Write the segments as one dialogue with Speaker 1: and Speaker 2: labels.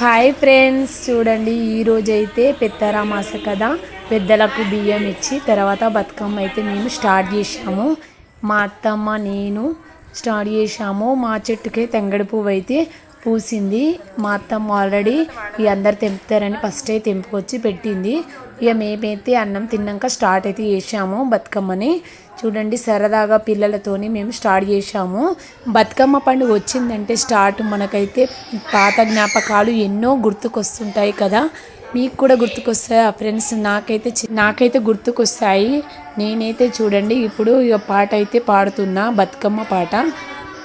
Speaker 1: Hi friends చూడండి ఈరోజైతే అయితే పెద్దరామాస కదా. పెద్దలకు బియ్యం ఇచ్చి తర్వాత బతుకమ్మ అయితే మేము స్టార్ట్ చేసాము మా అత్తమ్మ నేను స్టార్ట్ చేసాము మా చెట్టుకే తెంగడి పువ్వు అయితే పూసింది. మా అత్తమ్మ ఆల్రెడీ ఈ అందరు తెంపుతారని ఫస్ట్ అయితే తెంపుకొచ్చి పెట్టింది. ఇక మేమైతే అన్నం తిన్నాక స్టార్ట్ అయితే చేసాము బతుకమ్మని. చూడండి సరదాగా పిల్లలతోని మేము స్టార్ట్ చేసాము బతుకమ్మ పండుగ వచ్చిందంటే స్టార్ట్ మనకైతే పాత జ్ఞాపకాలు ఎన్నో గుర్తుకొస్తుంటాయి కదా. మీకు కూడా గుర్తుకొస్తాయి ఆ ఫ్రెండ్స్ నాకైతే చి- నాకైతే గుర్తుకొస్తాయి. నేనైతే చూడండి ఇప్పుడు ఇక పాట అయితే పాడుతున్నా బతుకమ్మ పాట.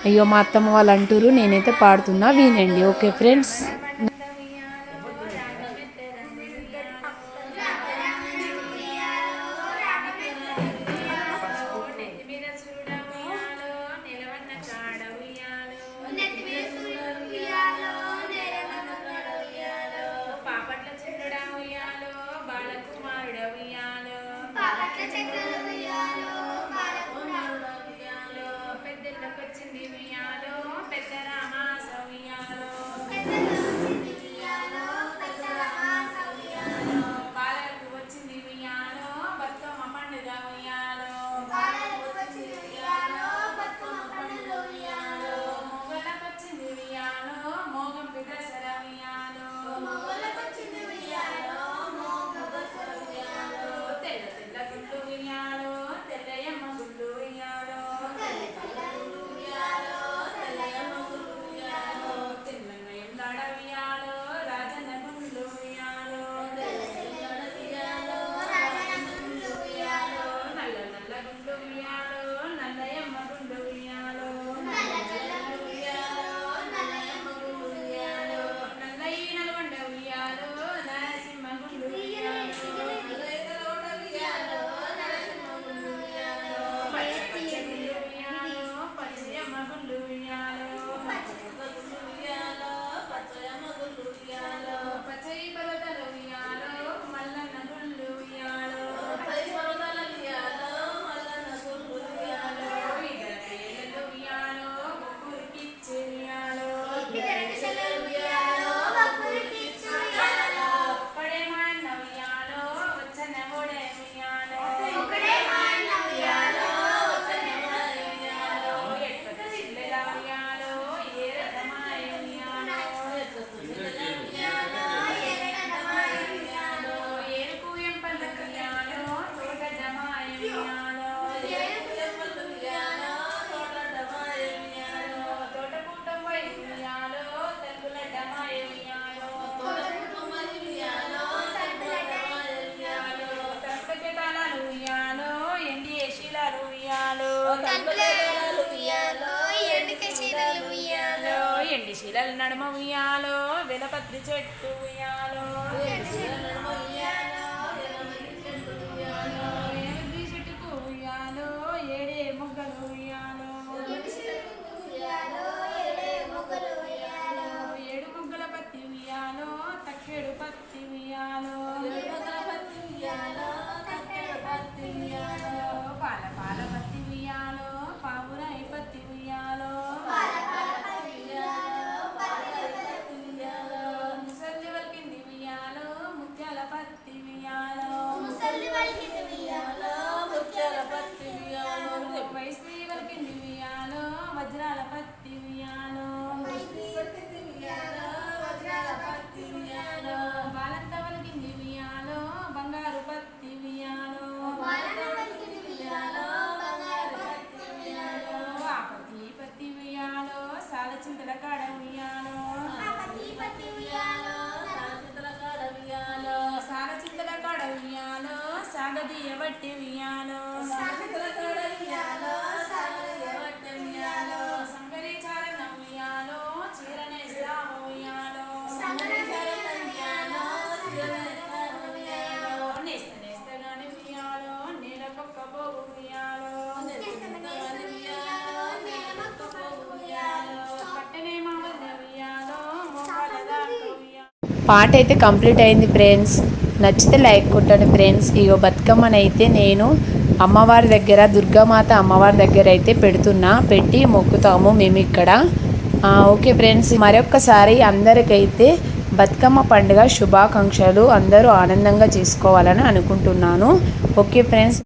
Speaker 1: అయ్యో మా అత్తమ్మ వాళ్ళు అంటారు నేనైతే పాడుతున్నా వినండి ఓకే ఫ్రెండ్స్?
Speaker 2: శిలల నడుమ ఉయ్యాలో వెలపత్రి చెట్టు ఉయ్యాలో ఏనుగు చెట్టుకు ఉయ్యాలో. ఏడే మొగ్గలు ఉయ్యాలో. ఏడు మొగ్గల పత్తి ఉయ్యాలో తక్కేడు పత్తి వజ్రాల పత్తి ఉయ్యాలో ఉయ్యాలో ఎవటి వియాలో
Speaker 1: పాట అయితే కంప్లీట్ అయింది ఫ్రెండ్స్. నచ్చితే లైక్ కొట్టండి ఫ్రెండ్స్. ఇగో బతుకమ్మనైతే నేను అమ్మవారి దగ్గర దుర్గామాత అమ్మవారి దగ్గర అయితే పెడుతున్నా. పెట్టి మొక్కుతాము మేము ఇక్కడ. Okay friends. మరొక్కసారి అందరికైతే
Speaker 3: బతుకమ్మ పండుగ శుభాకాంక్షలు. అందరూ ఆనందంగా చేసుకోవాలని అనుకుంటున్నాను. Okay friends.